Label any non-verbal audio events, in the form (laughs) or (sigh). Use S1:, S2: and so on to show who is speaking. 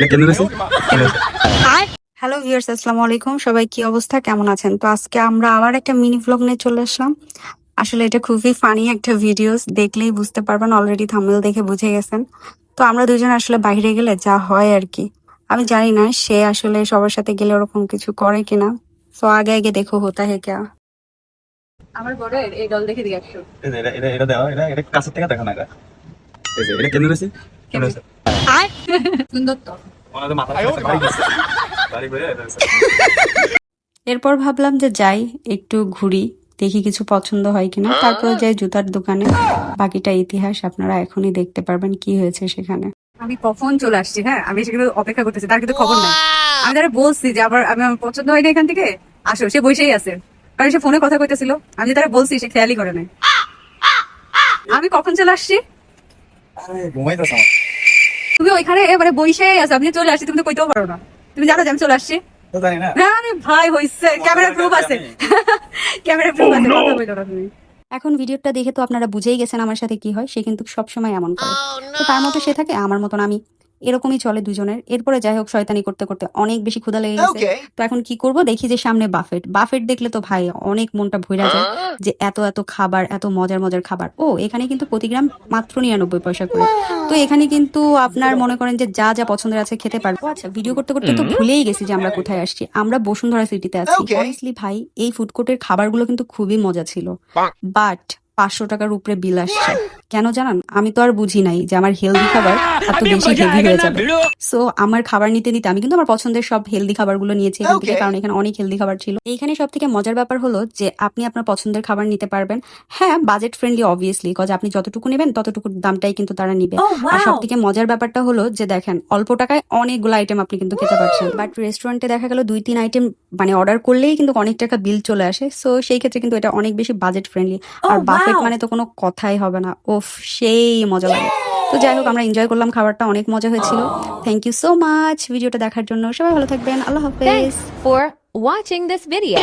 S1: এটা কেন রয়েছে
S2: হ্যালো ভিউয়ার্স আসসালামু আলাইকুম। সবাই কি অবস্থা? কেমন আছেন? তো আজকে আমরা আবার একটা মিনি ভ্লগ নিয়ে চলে আসলাম। আসলে এটা খুবই ফানি একটা ভিডিওস দেখলেই বুঝতে পারবেন অলরেডি থাম্বনেল দেখে বুঝে গেছেন। তো আমরা দুজন আসলে বাইরে গেলে যা হয় আর কি। আমি জানি না সে আসলে সবার সাথে গেলে ওরকম কিছু করে কিনা। তো আগে আগে দেখো হতা হে ক্যা। আমার বড় এই দল দেখে আসছো
S1: এটা এটা এটা দাও এটা এটা কাছের থেকে দেখো না এটা কেন রয়েছে কেন? রয়েছে (laughs)
S2: সুন্দর তো।
S1: ওনাদের মাথা বাড়ি করে (laughs)
S2: এরপর ভাবলাম যে যাই একটু ঘুরি দেখি কিছু পছন্দ হয় কিনা। তারপর যাই জুতার দোকানে। বাকিটা ইতিহাস আপনারা এখনই দেখতে পারবেন কি হয়েছে সেখানে।
S3: আমি কখন চলে আসছি হ্যাঁ? আমি সেগুলো অপেক্ষা করতেছি তার কিন্তু খবর নাই। আমি তারা বলছি যে আবার আমি আমার পছন্দ হয়নি এখান থেকে আসো সে বসেই আছে। কারণ সে ফোনে কথা কইতেছিল। আমি যে তারা বলছি সে খেয়ালই করে নাই। আমি কখন চলে আসছি?
S1: ঘুমাইতেছে।
S3: তুমি ওইখানে মানে বইসে আছো আপনি চলে আসছি তুমি তো কইতেও পারো না। তুমি জানো যে আমি চলে আসছি?
S1: তো জানি না।
S3: হ্যাঁ ভাই হইছে। ক্যামেরা প্রুফ আছে। (laughs) ক্যামেরা প্রুফ আছে কথা বলো না তুমি।
S2: এখন ভিডিওটা দেখে তো আপনারা বুঝেই গেছেন আমার সাথে কি হয় সে কিন্তু সবসময় এমন করে। তো তার মতো সে থাকে আমার মতন আমি এরকমই চলে দুজনের। এরপরে যাই হোক শয়তানি করতে করতে অনেক বেশি ক্ষুধা লেগে গেছে। তো এখন কি করব? দেখি যে সামনে বাফেট। বাফেট দেখলে তো ভাই অনেক মনটা ভইরা যায় যে এত এত খাবার এত মজার মজার খাবার। ও এখানে কিন্তু প্রতি গ্রাম মাত্র নিরানব্বই পয়সা করে। তো এখানে কিন্তু আপনার মনে করেন যে যা যা পছন্দের আছে খেতে পারব। আচ্ছা ভিডিও করতে করতে তো ভুলেই গেছি যে আমরা কোথায় আসছি। আমরা বসুন্ধরা সিটিতে আছি। অনেস্টলি ভাই এই ফুড কোর্টের খাবারগুলো কিন্তু খুবই মজা ছিল। বাট পাঁচশো টাকার উপরে বিল আসছে। কেন জানান? আমি তো আর বুঝি নাই যে আমার হেলদি খাবার এত বেশি হেভি হয়ে যাবে। সো আমার খাবার নিতে নিতে আমি কিন্তু আমার পছন্দের সব হেলদি খাবারগুলো নিয়েছি এখান থেকে কারণ এখানে অনেক হেলদি খাবার ছিল। এইখানে সব থেকে মজার ব্যাপার হলো যে আপনি আপনার পছন্দের খাবার নিতে পারবেন। হ্যাঁ বাজেট ফ্রেন্ডলি অবভিয়াসলি কজ আপনি যতটুকু নেবেন ততটুকু দামটাই কিন্তু তারা নিবে। আর সব থেকে মজার ব্যাপারটা হলো যে দেখেন অল্প টাকায় অনেকগুলো আইটেম আপনি কিন্তু খেতে পারছেন। বাট রেস্টুরেন্টে দেখা গেল দুই তিন আইটেম মানে অর্ডার করলেই কিন্তু অনেক টাকা বিল চলে আসে। সো সেই ক্ষেত্রে কিন্তু এটা অনেক বেশি বাজেট ফ্রেন্ডলি আর বাফেট মানে তো কোনো কথাই হবে না। ওফ সেই মজা লাগে। তো যাই হোক, আমরা এনজয় করলাম খাবারটা, অনেক মজা হয়েছিল। থ্যাংক ইউ সো মাচ ভিডিওটা দেখার জন্য সবাই ভালো থাকবেন। আল্লাহ হাফেজ।
S4: For watching this video.